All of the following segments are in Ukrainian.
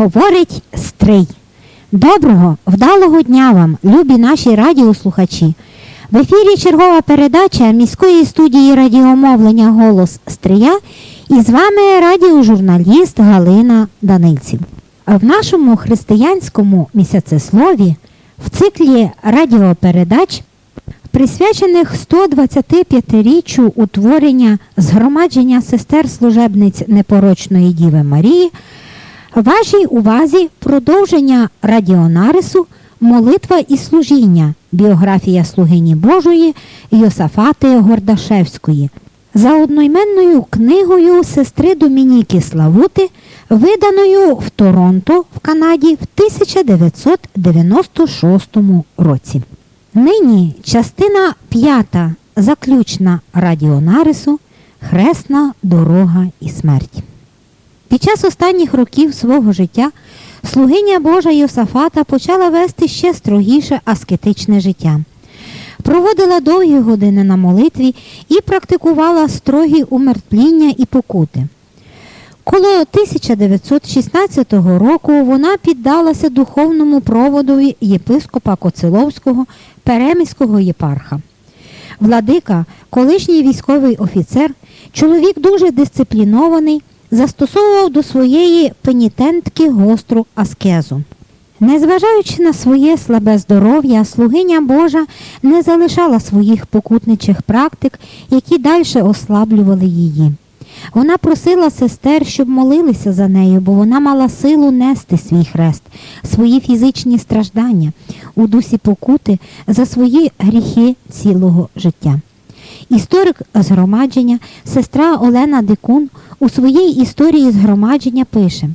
говорить Стрий. Доброго, вдалого дня вам, любі наші радіослухачі. В ефірі чергова передача міської студії радіомовлення Голос Стрия і з вами радіожурналіст Галина Данильців. В нашому християнському місяцеслові в циклі радіопередач, присвячених 125-річчю утворення згромадження сестер служебниць непорочної Діви Марії, Вашій увазі продовження радіонарису Молитва і служіння. Біографія слугині Божої Йосафати Гордашевської за одноіменною книгою сестри Домініки Славути, виданою в Торонто в Канаді в 1996 році. Нині частина п'ята заключна радіонарису Хресна дорога і смерть. Під час останніх років свого життя слугиня Божа Йосафата почала вести ще строгіше аскетичне життя. Проводила довгі години на молитві і практикувала строгі умертвління і покути. Коло 1916 року вона піддалася духовному проводові єпископа Коцеловського Переміського єпарха. Владика, колишній військовий офіцер, чоловік дуже дисциплінований, застосовував до своєї пенітентки гостру аскезу. Незважаючи на своє слабе здоров'я, слугиня Божа не залишала своїх покутничих практик, які далі ослаблювали її. Вона просила сестер, щоб молилися за нею, бо вона мала силу нести свій хрест, свої фізичні страждання у дусі покути за свої гріхи цілого життя. Історик згромадження, сестра Олена Дикун у своїй історії згромадження пише: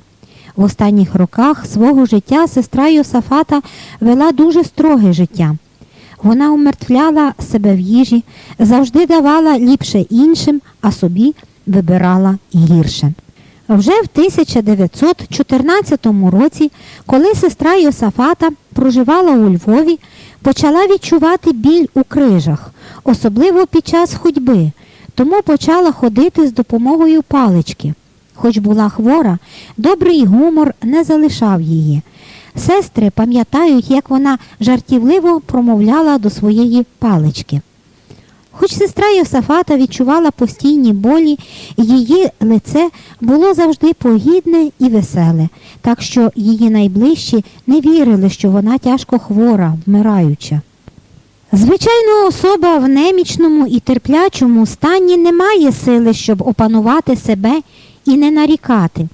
в останніх роках свого життя сестра Йосафата вела дуже строге життя. Вона умертвляла себе в їжі, завжди давала ліпше іншим, а собі вибирала гірше. Вже в 1914 році, коли сестра Йосафата проживала у Львові, почала відчувати біль у крижах, особливо під час ходьби, тому почала ходити з допомогою палички. Хоч була хвора, добрий гумор не залишав її. Сестри пам'ятають, як вона жартівливо промовляла до своєї палички. Хоч сестра Йосафата відчувала постійні болі, її лице було завжди погідне і веселе, так що її найближчі не вірили, що вона тяжко хвора, вмираюча. Звичайно, особа в немічному і терплячому стані не має сили, щоб опанувати себе і не нарікати.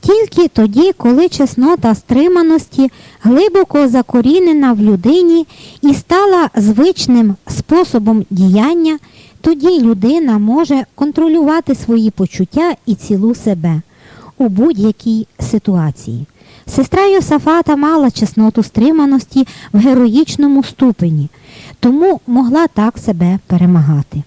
Тільки тоді, коли чеснота стриманості глибоко закорінена в людині і стала звичним способом діяння, тоді людина може контролювати свої почуття і цілу себе у будь-якій ситуації. Сестра Йосафата мала чесноту стриманості в героїчному ступені, тому могла так себе перемагати.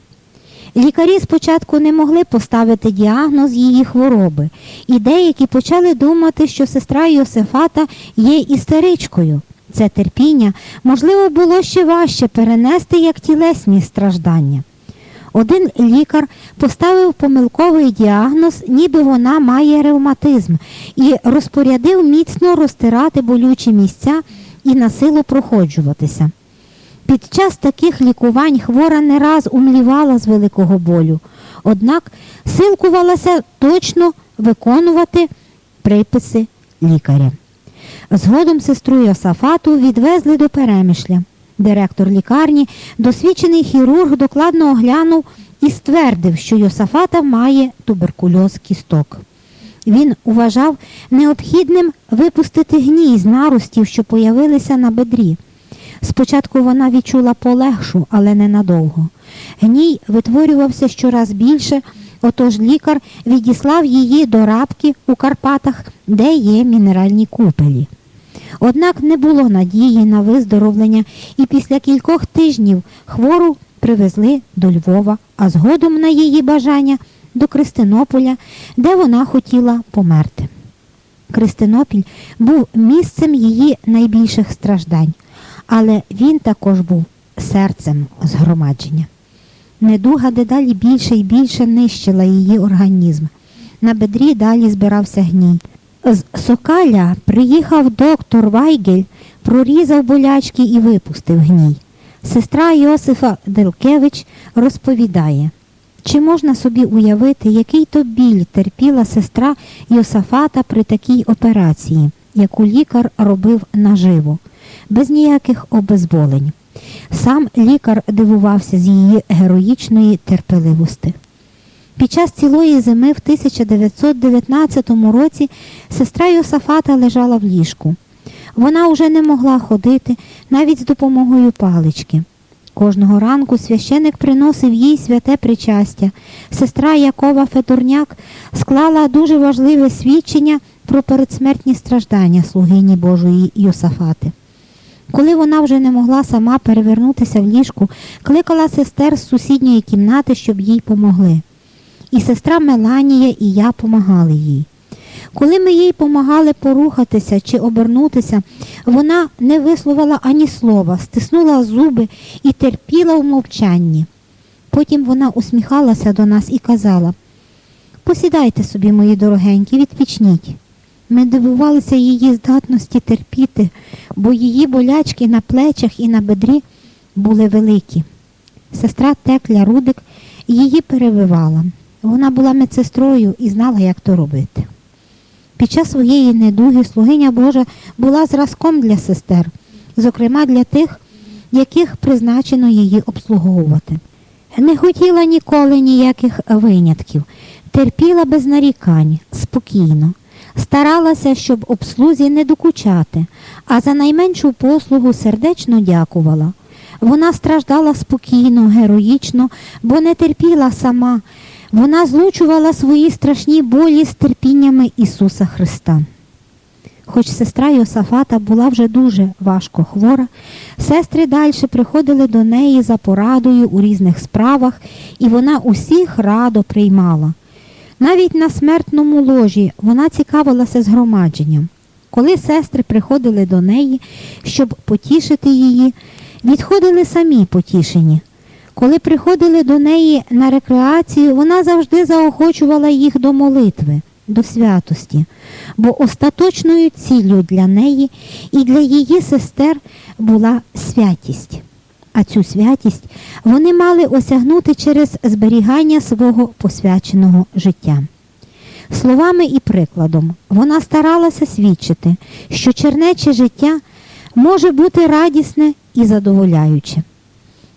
Лікарі спочатку не могли поставити діагноз її хвороби, і деякі почали думати, що сестра Йосифата є істеричкою. Це терпіння, можливо, було ще важче перенести як тілесні страждання. Один лікар поставив помилковий діагноз, ніби вона має ревматизм, і розпорядив міцно розтирати болючі місця і на силу проходжуватися. Під час таких лікувань хвора не раз умлівала з великого болю, однак силкувалася точно виконувати приписи лікаря. Згодом сестру Йосафату відвезли до перемишля. Директор лікарні, досвідчений хірург, докладно оглянув і ствердив, що Йосафата має туберкульоз кісток. Він вважав необхідним випустити гній з наростів, що появилися на бедрі. Спочатку вона відчула полегшу, але ненадовго. Гній витворювався щораз більше, отож лікар відіслав її до рабки у Карпатах, де є мінеральні купелі. Однак не було надії на виздоровлення, і після кількох тижнів хвору привезли до Львова, а згодом на її бажання до Кристинополя, де вона хотіла померти. Кристинопіль був місцем її найбільших страждань але він також був серцем згромадження. Недуга дедалі більше і більше нищила її організм. На бедрі далі збирався гній. З Сокаля приїхав доктор Вайгель, прорізав болячки і випустив гній. Сестра Йосифа Делкевич розповідає, чи можна собі уявити, який то біль терпіла сестра Йосафата при такій операції, яку лікар робив наживо, без ніяких обезболень. Сам лікар дивувався з її героїчної терпеливості. Під час цілої зими в 1919 році сестра Йосафата лежала в ліжку. Вона вже не могла ходити навіть з допомогою палички. Кожного ранку священик приносив їй святе причастя. Сестра Якова Федорняк склала дуже важливе свідчення про передсмертні страждання слугині Божої Йосафати. Коли вона вже не могла сама перевернутися в ліжку, кликала сестер з сусідньої кімнати, щоб їй помогли. І сестра Меланія і я помагали їй. Коли ми їй помагали порухатися чи обернутися, вона не висловила ані слова, стиснула зуби і терпіла в мовчанні. Потім вона усміхалася до нас і казала Посідайте собі, мої дорогенькі, відпічніть. Ми дивувалися її здатності терпіти, бо її болячки на плечах і на бедрі були великі. Сестра Текля Рудик її перевивала. Вона була медсестрою і знала, як то робити. Під час своєї недуги слугиня Божа була зразком для сестер, зокрема для тих, яких призначено її обслуговувати. Не хотіла ніколи ніяких винятків, терпіла без нарікань, спокійно, старалася, щоб обслузі не докучати, а за найменшу послугу сердечно дякувала. Вона страждала спокійно, героїчно, бо не терпіла сама. Вона злучувала свої страшні болі з терпіннями Ісуса Христа. Хоч сестра Йосафата була вже дуже важко хвора, сестри далі приходили до неї за порадою у різних справах, і вона усіх радо приймала. Навіть на смертному ложі вона цікавилася згромадженням. Коли сестри приходили до неї, щоб потішити її, відходили самі потішені. Коли приходили до неї на рекреацію, вона завжди заохочувала їх до молитви, до святості, бо остаточною ціллю для неї і для її сестер була святість. А цю святість вони мали осягнути через зберігання свого посвяченого життя. Словами і прикладом вона старалася свідчити, що чернече життя може бути радісне і задоволяюче.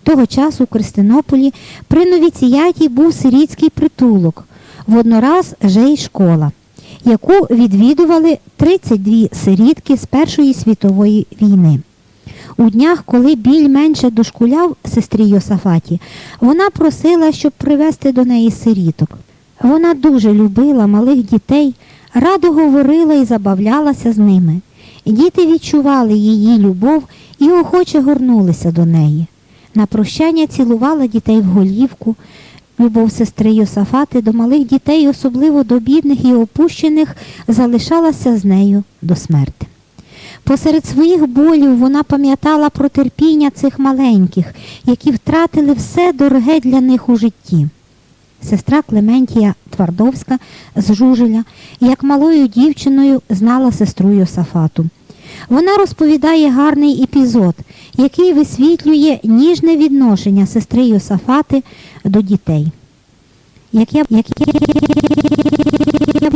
Того часу у Кристинополі при новіціяті був сирітський притулок, воднораз же й школа, яку відвідували 32 сирітки з Першої світової війни. У днях, коли біль менше дошкуляв сестрі Йосафаті, вона просила, щоб привезти до неї сиріток. Вона дуже любила малих дітей, радо говорила і забавлялася з ними. Діти відчували її любов і охоче горнулися до неї. На прощання цілувала дітей в голівку. Любов сестри Йосафати до малих дітей, особливо до бідних і опущених, залишалася з нею до смерти. Посеред своїх болів вона пам'ятала про терпіння цих маленьких, які втратили все дороге для них у житті. Сестра Клементія Твардовська з Жужеля, як малою дівчиною, знала сестру Йосафату. Вона розповідає гарний епізод, який висвітлює ніжне відношення сестри Йосафати до дітей. Як я, як я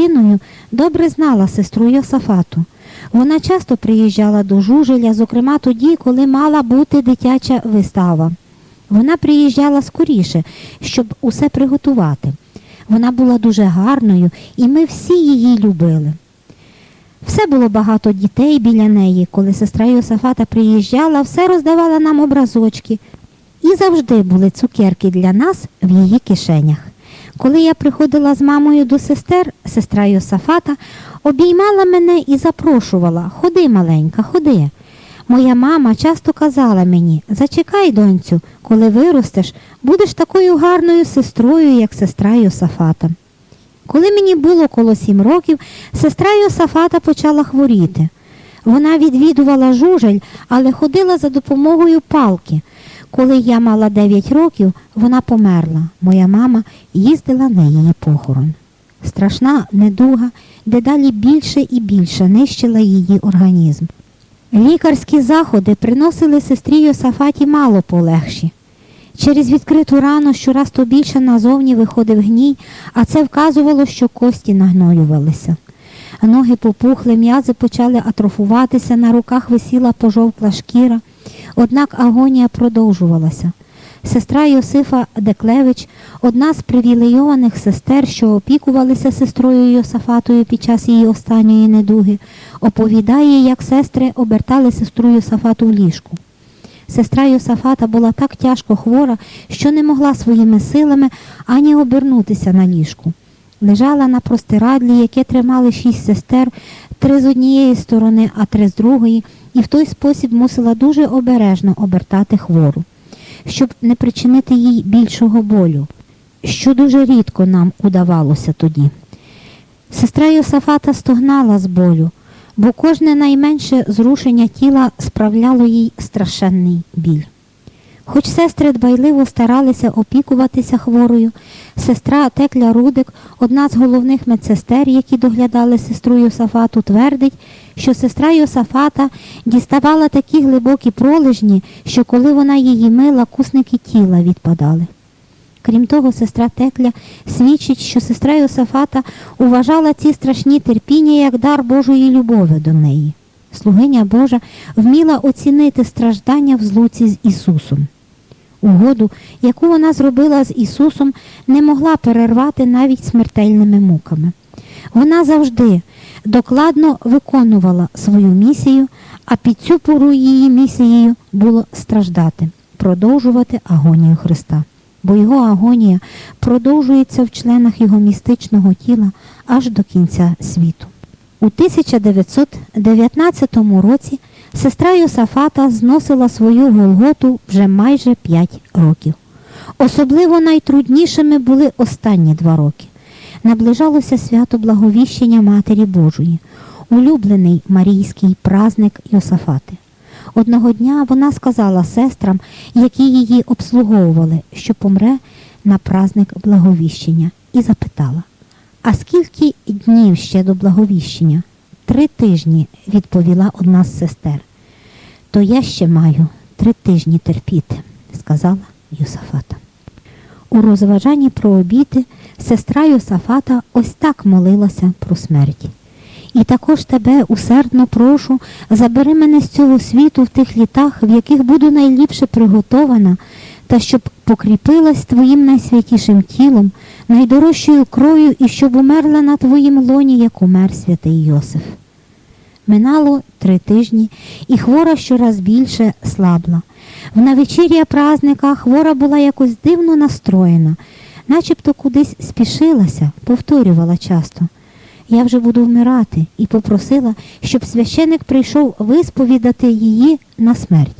дитиною добре знала сестру Йосафату. Вона часто приїжджала до Жужеля, зокрема тоді, коли мала бути дитяча вистава. Вона приїжджала скоріше, щоб усе приготувати. Вона була дуже гарною, і ми всі її любили. Все було багато дітей біля неї. Коли сестра Йосафата приїжджала, все роздавала нам образочки. І завжди були цукерки для нас в її кишенях. Коли я приходила з мамою до сестер, сестра Йосафата обіймала мене і запрошувала Ходи, маленька, ходи. Моя мама часто казала мені Зачекай, доньцю, коли виростеш, будеш такою гарною сестрою, як сестра Йосафата. Коли мені було коло сім років, сестра Йосафата почала хворіти. Вона відвідувала жужель, але ходила за допомогою палки. Коли я мала 9 років, вона померла. Моя мама їздила на її похорон. Страшна недуга дедалі більше і більше нищила її організм. Лікарські заходи приносили сестрі Йосафаті мало полегші. Через відкриту рану щораз то більше назовні виходив гній, а це вказувало, що кості нагноювалися. Ноги попухли, м'язи почали атрофуватися, на руках висіла пожовкла шкіра. Однак агонія продовжувалася. Сестра Йосифа Деклевич, одна з привілейованих сестер, що опікувалися сестрою Йосафатою під час її останньої недуги, оповідає, як сестри обертали сестру Йосафату в ліжку. Сестра Йосафата була так тяжко хвора, що не могла своїми силами ані обернутися на ліжку. Лежала на простирадлі, яке тримали шість сестер, три з однієї сторони, а три з другої, і в той спосіб мусила дуже обережно обертати хвору, щоб не причинити їй більшого болю, що дуже рідко нам удавалося тоді. Сестра Йосафата стогнала з болю, бо кожне найменше зрушення тіла справляло їй страшенний біль. Хоч сестри дбайливо старалися опікуватися хворою, сестра Текля Рудик, одна з головних медсестер, які доглядали сестру Йосафату, твердить, що сестра Йосафата діставала такі глибокі пролежні, що коли вона її мила, кусники тіла відпадали. Крім того, сестра Текля свідчить, що сестра Йосафата уважала ці страшні терпіння як дар Божої любові до неї. Слугиня Божа вміла оцінити страждання в злуці з Ісусом. Угоду, яку вона зробила з Ісусом, не могла перервати навіть смертельними муками. Вона завжди докладно виконувала свою місію, а під цю пору її місією було страждати, продовжувати агонію Христа. Бо його агонія продовжується в членах його містичного тіла аж до кінця світу. У 1919 році сестра Йосафата зносила свою Голготу вже майже 5 років. Особливо найтруднішими були останні два роки. Наближалося свято Благовіщення Матері Божої, улюблений марійський праздник Йосафати. Одного дня вона сказала сестрам, які її обслуговували, що помре на праздник Благовіщення, і запитала: А скільки днів ще до благовіщення? Три тижні, відповіла одна з сестер. То я ще маю три тижні терпіти, сказала Йосафата. У розважанні про обіди сестра Йосафата ось так молилася про смерть. І також тебе усердно прошу, забери мене з цього світу в тих літах, в яких буду найліпше приготована, та щоб покріпилась твоїм найсвятішим тілом, найдорожчою кров'ю і щоб умерла на твоїм лоні, як умер святий Йосиф. Минало три тижні, і хвора щораз більше слабла. В навечір'я празника хвора була якось дивно настроєна, начебто кудись спішилася, повторювала часто. Я вже буду вмирати, і попросила, щоб священик прийшов висповідати її на смерть.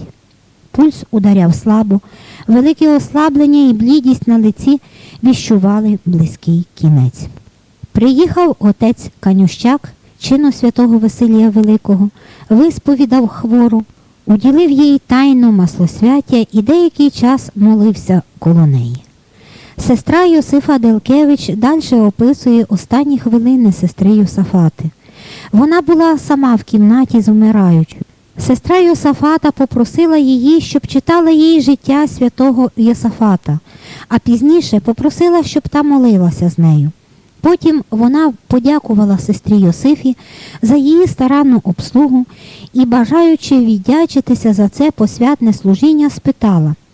Пульс ударяв слабо, велике ослаблення і блідість на лиці віщували близький кінець. Приїхав отець Канющак, чину святого Василія Великого, висповідав хвору, уділив їй тайну маслосвяття і деякий час молився коло неї. Сестра Йосифа Делкевич далі описує останні хвилини сестри Йосафати. Вона була сама в кімнаті з умираючою. Сестра Йосафата попросила її, щоб читала їй життя святого Йосафата, а пізніше попросила, щоб та молилася з нею. Потім вона подякувала сестрі Йосифі за її старанну обслугу і, бажаючи віддячитися за це посвятне служіння, спитала –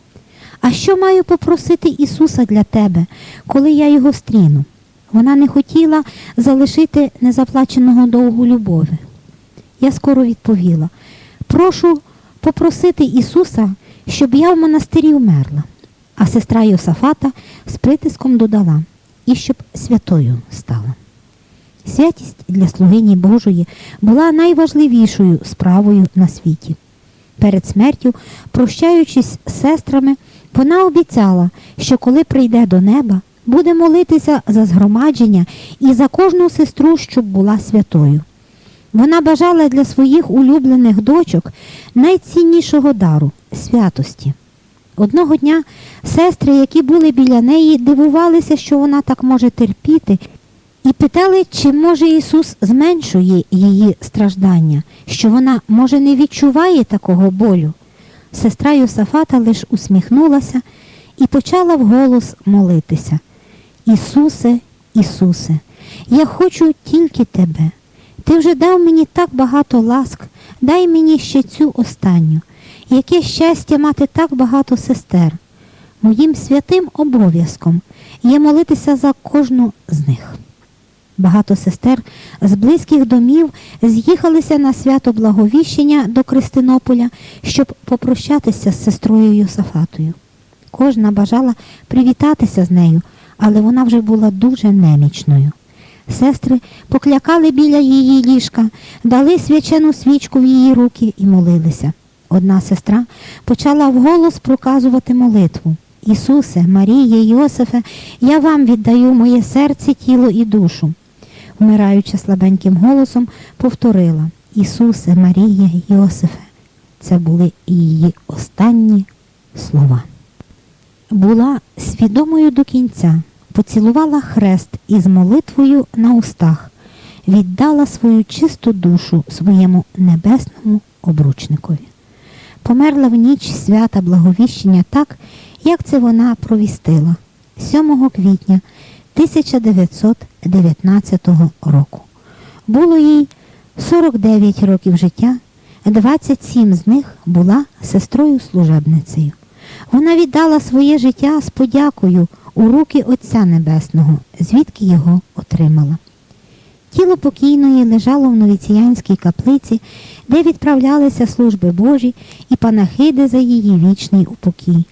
а що маю попросити Ісуса для тебе, коли я його стріну? Вона не хотіла залишити незаплаченого довгу любові. Я скоро відповіла: прошу попросити Ісуса, щоб я в монастирі вмерла. А сестра Йосафата з притиском додала і щоб святою стала. Святість для слугині Божої була найважливішою справою на світі. Перед смертю, прощаючись з сестрами, вона обіцяла, що коли прийде до неба, буде молитися за згромадження і за кожну сестру, щоб була святою. Вона бажала для своїх улюблених дочок найціннішого дару святості. Одного дня сестри, які були біля неї, дивувалися, що вона так може терпіти І питали, чи може Ісус зменшує її страждання, що вона, може, не відчуває такого болю. Сестра Йосафата лиш усміхнулася і почала вголос молитися. Ісусе, Ісусе, я хочу тільки Тебе. Ти вже дав мені так багато ласк, дай мені ще цю останню. Яке щастя мати так багато сестер. Моїм святим обов'язком є молитися за кожну з них. Багато сестер з близьких домів з'їхалися на свято Благовіщення до Кристинополя, щоб попрощатися з сестрою Йосафатою. Кожна бажала привітатися з нею, але вона вже була дуже немічною. Сестри поклякали біля її ліжка, дали свячену свічку в її руки і молилися. Одна сестра почала вголос проказувати молитву. Ісусе, Марія, Йосифе, я вам віддаю моє серце, тіло і душу. Вмираючи слабеньким голосом, повторила Ісусе, Марія, Йосифе. Це були її останні слова. Була свідомою до кінця, поцілувала хрест із молитвою на устах, віддала свою чисту душу своєму небесному обручникові. Померла в ніч свята благовіщення так, як це вона провістила 7 квітня 1919 року. Було їй 49 років життя, 27 з них була сестрою-служебницею. Вона віддала своє життя з подякою у руки Отця Небесного, звідки його отримала. Тіло покійної лежало в новіціянській каплиці, де відправлялися служби Божі і панахиди за її вічний упокій.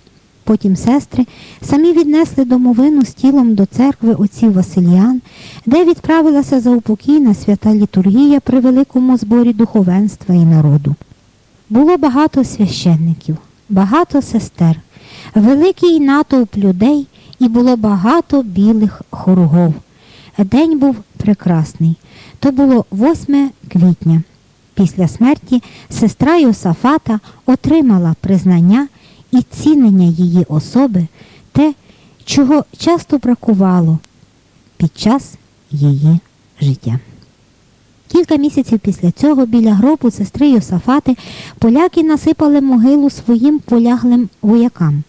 Потім сестри самі віднесли домовину з тілом до церкви отців Василіан, де відправилася за упокій на свята літургія при великому зборі духовенства і народу. Було багато священників, багато сестер, великий натовп людей і було багато білих хоругов. День був прекрасний. То було 8 квітня. Після смерті сестра Йосафата отримала признання і цінення її особи, те, чого часто бракувало під час її життя. Кілька місяців після цього біля гробу сестри Йосафати поляки насипали могилу своїм поляглим воякам.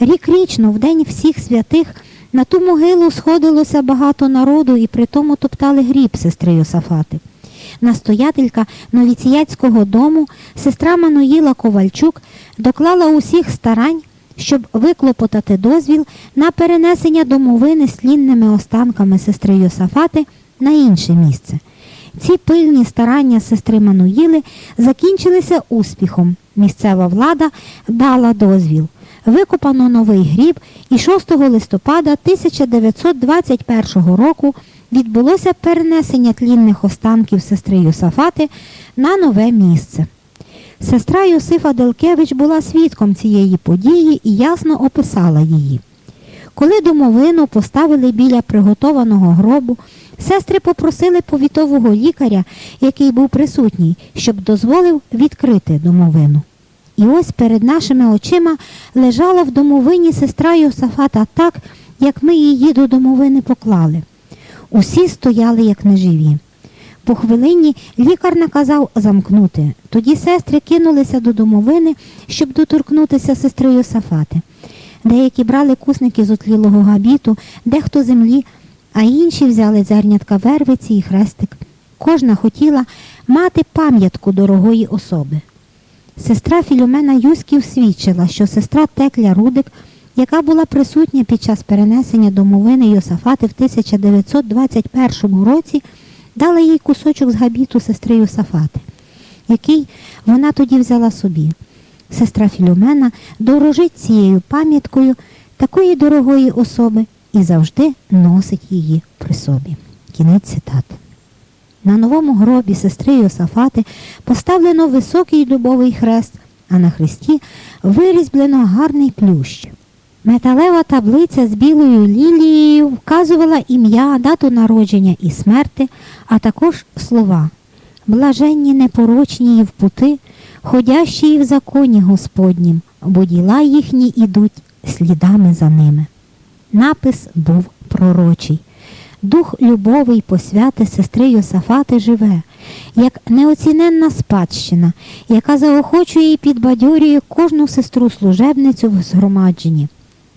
Рік-річно, в день всіх святих, на ту могилу сходилося багато народу і при тому топтали гріб сестри Йосафати. Настоятелька новіціяцького дому, сестра Мануїла Ковальчук, доклала усіх старань, щоб виклопотати дозвіл на перенесення домовини з тлінними останками сестри Йосафати на інше місце. Ці пильні старання сестри Мануїли закінчилися успіхом. Місцева влада дала дозвіл. Викопано новий гріб і 6 листопада 1921 року відбулося перенесення тлінних останків сестри Йосафати на нове місце. Сестра Йосифа Делкевич була свідком цієї події і ясно описала її. Коли домовину поставили біля приготованого гробу, сестри попросили повітового лікаря, який був присутній, щоб дозволив відкрити домовину. І ось перед нашими очима лежала в домовині сестра Йосафата так, як ми її до домовини поклали. Усі стояли як неживі. По хвилині лікар наказав замкнути. Тоді сестри кинулися до домовини, щоб доторкнутися сестри Йосафати. Деякі брали кусники з отлілого габіту, дехто землі, а інші взяли зернятка вервиці і хрестик. Кожна хотіла мати пам'ятку дорогої особи. Сестра Філомена Юськів свідчила, що сестра Текля Рудик, яка була присутня під час перенесення домовини Йосафати в 1921 році, дала їй кусочок з габіту сестри Йосафати, який вона тоді взяла собі. Сестра Філомена дорожить цією пам'яткою такої дорогої особи і завжди носить її при собі. Кінець цитати. На новому гробі сестри Йосафати поставлено високий дубовий хрест, а на хресті вирізблено гарний плющ. Металева таблиця з білою лілією вказувала ім'я, дату народження і смерти, а також слова блаженні непорочні в пути, ходящі в законі Господнім, бо діла їхні ідуть слідами за ними. Напис був пророчий. Дух любові й посвяти сестри Йосафати живе, як неоціненна спадщина, яка заохочує і підбадьорює кожну сестру служебницю в згромадженні.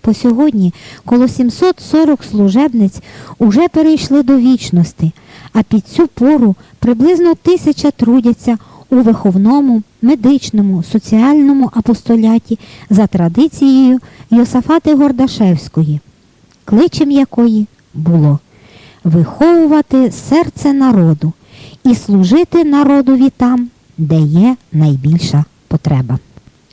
По сьогодні коло 740 служебниць уже перейшли до вічності, а під цю пору приблизно тисяча трудяться у виховному, медичному, соціальному апостоляті за традицією Йосафати Гордашевської, кличем якої було виховувати серце народу і служити народові там, де є найбільша потреба.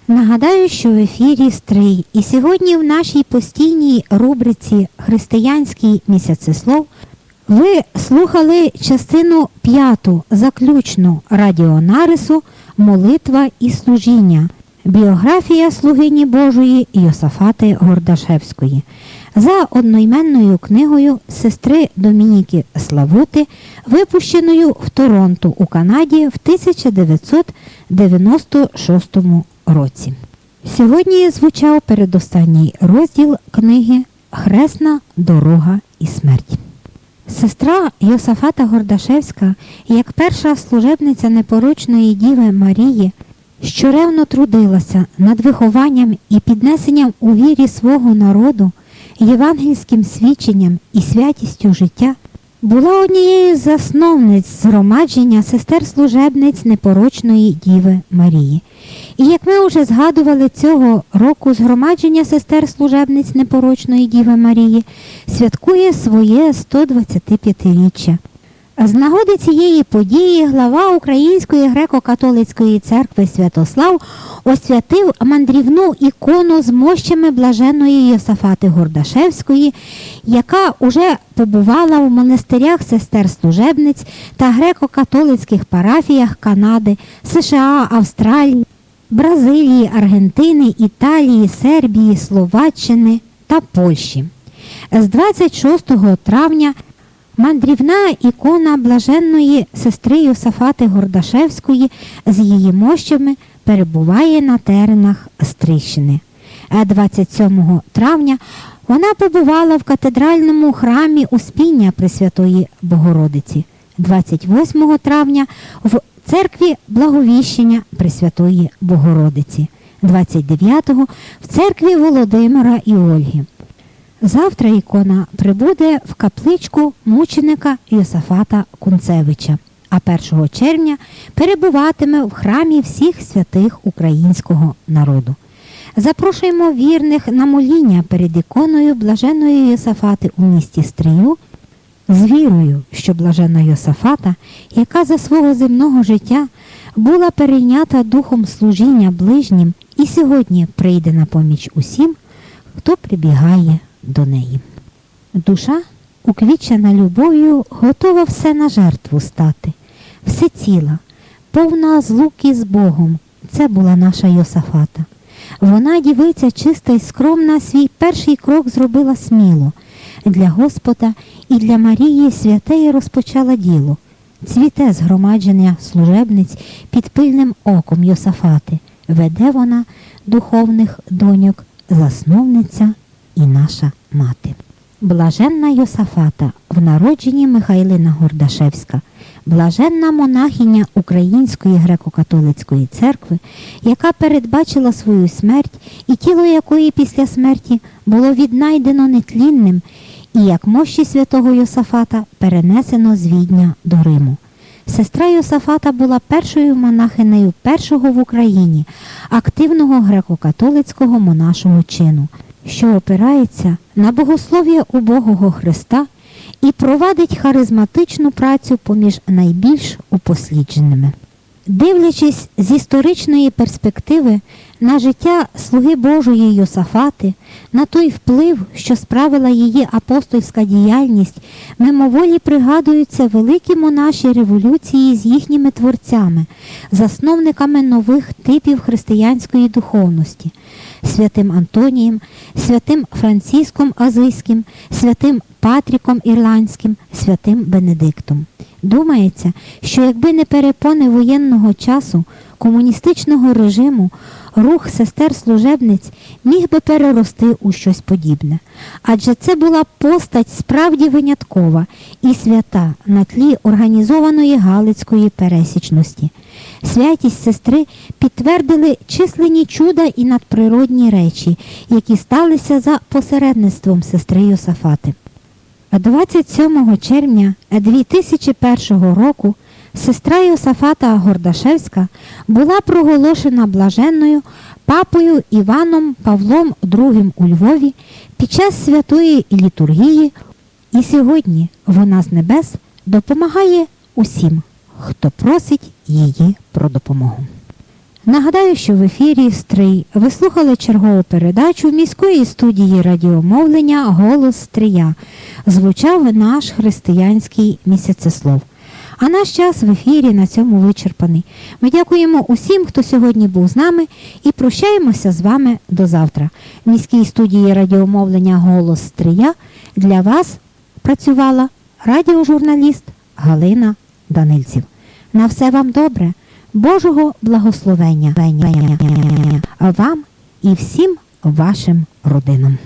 Нагадаю, що в ефірі Стрий, і сьогодні в нашій постійній рубриці Християнський місяцеслов ви слухали частину п'яту заключну радіонарису Молитва і служіння. Біографія слугині Божої Йосафати Гордашевської за одноіменною книгою сестри Домініки Славути, випущеною в Торонто у Канаді в 1996 році. Сьогодні звучав передостанній розділ книги Хресна дорога і смерть. Сестра Йосафата Гордашевська, як перша служебниця непорочної Діви Марії, щоревно трудилася над вихованням і піднесенням у вірі свого народу, євангельським свідченням і святістю життя, була однією з засновниць згромадження сестер-служебниць непорочної Діви Марії. І як ми вже згадували цього року, згромадження сестер-служебниць непорочної Діви Марії святкує своє 125-річчя. З нагоди цієї події глава Української греко-католицької церкви Святослав освятив мандрівну ікону з мощами блаженої Йосафати Гордашевської, яка уже побувала в монастирях сестер-служебниць та греко-католицьких парафіях Канади, США, Австралії, Бразилії, Аргентини, Італії, Сербії, Словаччини та Польщі. З 26 травня мандрівна ікона блаженної сестри Йосафати Гордашевської з її мощами перебуває на теренах Стрищини. А 27 травня вона побувала в катедральному храмі Успіння Пресвятої Богородиці. 28 травня в церкві Благовіщення Пресвятої Богородиці, 29-го в церкві Володимира і Ольги. Завтра ікона прибуде в капличку мученика Йосафата Кунцевича, а 1 червня перебуватиме в храмі всіх святих українського народу. Запрошуємо вірних на моління перед іконою блаженої Йосафати у місті Стрию з вірою, що блажена Йосафата, яка за свого земного життя була перейнята духом служіння ближнім і сьогодні прийде на поміч усім, хто прибігає до неї. Душа, уквічена любов'ю, готова все на жертву стати, все ціла, повна злуки з Богом. Це була наша Йосафата. Вона, дівиця чиста й скромна, свій перший крок зробила сміло. Для Господа і для Марії святеє розпочала діло. Цвіте згромадження служебниць під пильним оком Йосафати. Веде вона духовних доньок, засновниця і наша мати. Блаженна Йосафата в народженні Михайлина Гордашевська, блаженна монахиня Української греко-католицької церкви, яка передбачила свою смерть і тіло якої після смерті було віднайдено нетлінним, і як мощі святого Йосафата перенесено з Відня до Риму. Сестра Йосафата була першою монахинею першого в Україні активного греко-католицького монашого чину, що опирається на богослов'я убогого Христа і провадить харизматичну працю поміж найбільш упослідженими. Дивлячись з історичної перспективи на життя слуги Божої Йосафати, на той вплив, що справила її апостольська діяльність, мимоволі пригадуються великі монаші революції з їхніми творцями, засновниками нових типів християнської духовності, святим Антонієм, святим Франциском Азийським, святим Патріком Ірландським, святим Бенедиктом. Думається, що якби не перепони воєнного часу, комуністичного режиму, рух сестер-служебниць міг би перерости у щось подібне, адже це була постать справді виняткова і свята на тлі організованої Галицької пересічності. Святість сестри підтвердили численні чуда і надприродні речі, які сталися за посередництвом сестри Йосафати. 27 червня 2001 року сестра Йосафата Гордашевська була проголошена блаженною папою Іваном Павлом II у Львові під час святої літургії, і сьогодні вона з небес допомагає усім, хто просить її про допомогу. Нагадаю, що в ефірі Стрий ви слухали чергову передачу міської студії радіомовлення Голос Стрия. Звучав наш християнський місяцеслов. А наш час в ефірі на цьому вичерпаний. Ми дякуємо усім, хто сьогодні був з нами, і прощаємося з вами до завтра. В міській студії радіомовлення Голос Стрия для вас працювала радіожурналіст Галина Данильців. На все вам добре, Божого благословення вам і всім вашим родинам.